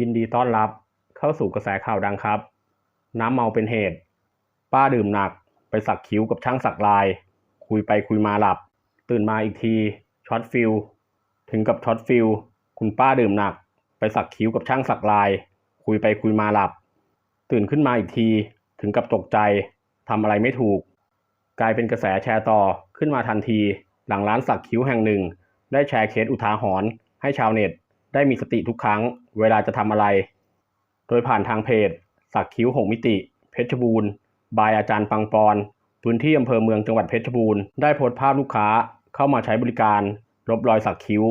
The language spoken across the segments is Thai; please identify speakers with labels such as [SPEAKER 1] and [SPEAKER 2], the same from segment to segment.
[SPEAKER 1] ยินดีต้อนรับเข้าสู่กระแสข่าวดังครับ น้ำเมาเป็นเหตุ ป้าดื่มหนักไปสักคิ้วกับช่างสักลาย คุยไปคุยมาหลับ ตื่นมาอีกทีช็อตฟิลถึงกับช็อตฟิลคุณป้าดื่มหนัก ไปสักคิ้วกับช่างสักลาย คุยไปคุยมาหลับ ตื่นขึ้นมาอีกทีถึงกับตกใจทำอะไรไม่ถูก กลายเป็นกระแสแชร์ต่อขึ้นมาทันที หลังร้านสักคิ้วแห่งหนึ่ง ได้แชร์เคสอุทาหรณ์ให้ชาวเน็ต ได้มีสติทุกครั้งเวลาจะทำอะไร โดยผ่านทางเพจ สักคิ้วหกมิติ เพชรบูรณ์ บายอาจารย์ปังปอน พื้นที่อำเภอเมืองจังหวัดเพชรบูรณ์ ได้โพสต์ภาพลูกค้าเข้ามาใช้บริการ ลบรอยสักคิ้ว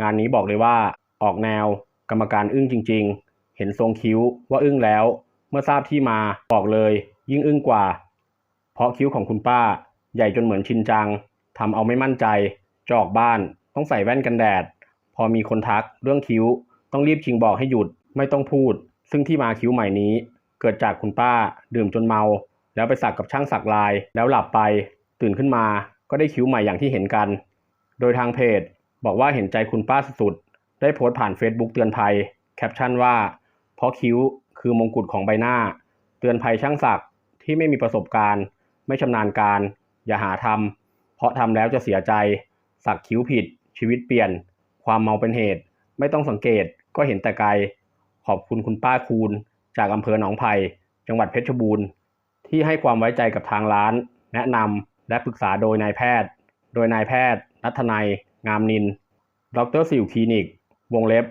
[SPEAKER 1] งานนี้บอกเลยว่า ออกแนว กรรมการอึ้งจริง ๆ เห็นทรงคิ้วว่าอึ้งแล้ว เมื่อทราบที่มาบอกเลย ยิ่งอึ้งกว่า เพราะคิ้วของคุณป้า ใหญ่จนเหมือนชินจังทำเอาไม่มั่นใจจอกบ้าน ต้องใส่แว่นกันแดด พอมีคนทักเรื่องคิ้ว ต้องรีบชิงบอกให้หยุดไม่ต้องพูด ซึ่งที่มาคิ้วใหม่นี้ เกิดจากคุณป้า ดื่มจนเมา แล้วไปสักกับช่างสักลาย แล้วหลับไป ตื่นขึ้นมาก็ได้คิ้วใหม่อย่างที่เห็นกัน โดยทางเพจ บอกว่าเห็นใจคุณป้าสุดๆได้โพสต์ผ่าน Facebook เตือนภัย แคปชั่นว่า เพราะคิ้วคือมงกุฎของใบหน้า เตือนภัยช่างสักที่ไม่มีประสบการณ์ ไม่ชำนาญการ อย่าหาทำเพราะทำแล้วจะเสียใจ สักคิ้วผิดชีวิตเปลี่ยน ความเมาเป็นเหตุ ไม่ต้องสังเกตก็เห็นแต่ไกล ขอบคุณคุณป้าคูณ จากอำเภอหนองไผ่จังหวัดเพชรบูรณ์ ที่ให้ความไว้ใจกับทางร้าน แนะนำและปรึกษาโดยนายแพทย์ โดยนายแพทย์นัทนายงามนิน ดรสิวคลินิก วงเล็บ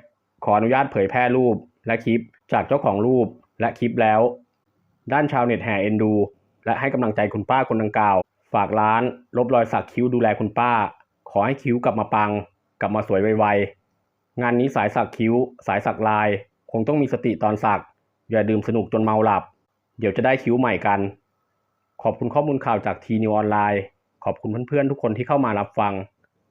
[SPEAKER 1] ขออนุญาตเผยแพร่รูปและคลิปจากเจ้าของรูปและคลิปแล้ว ด้านชาวเน็ตแห่เอ็นดู และให้กำลังใจคุณป้าคนดังกล่าว ฝากร้าน ลบรอยสักคิ้วดูแลคุณป้า ขอให้คิ้วกลับมาปัง กลับมาสวยไวๆ งานนี้สายสักคิ้ว สายสักลาย คงต้องมีสติตอนสัก อย่าดื่มสนุกจนเมาหลับ เดี๋ยวจะได้คิ้วใหม่กัน ขอบคุณข้อมูลข่าวจากทีนิวออนไลน์ ขอบคุณเพื่อนๆ ทุกคนที่เข้ามารับฟัง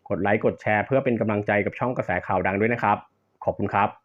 [SPEAKER 1] กดไลค์กดแชร์เพื่อเป็นกำลังใจกับช่องกระแสข่าวดังด้วยนะครับ ขอบคุณครับ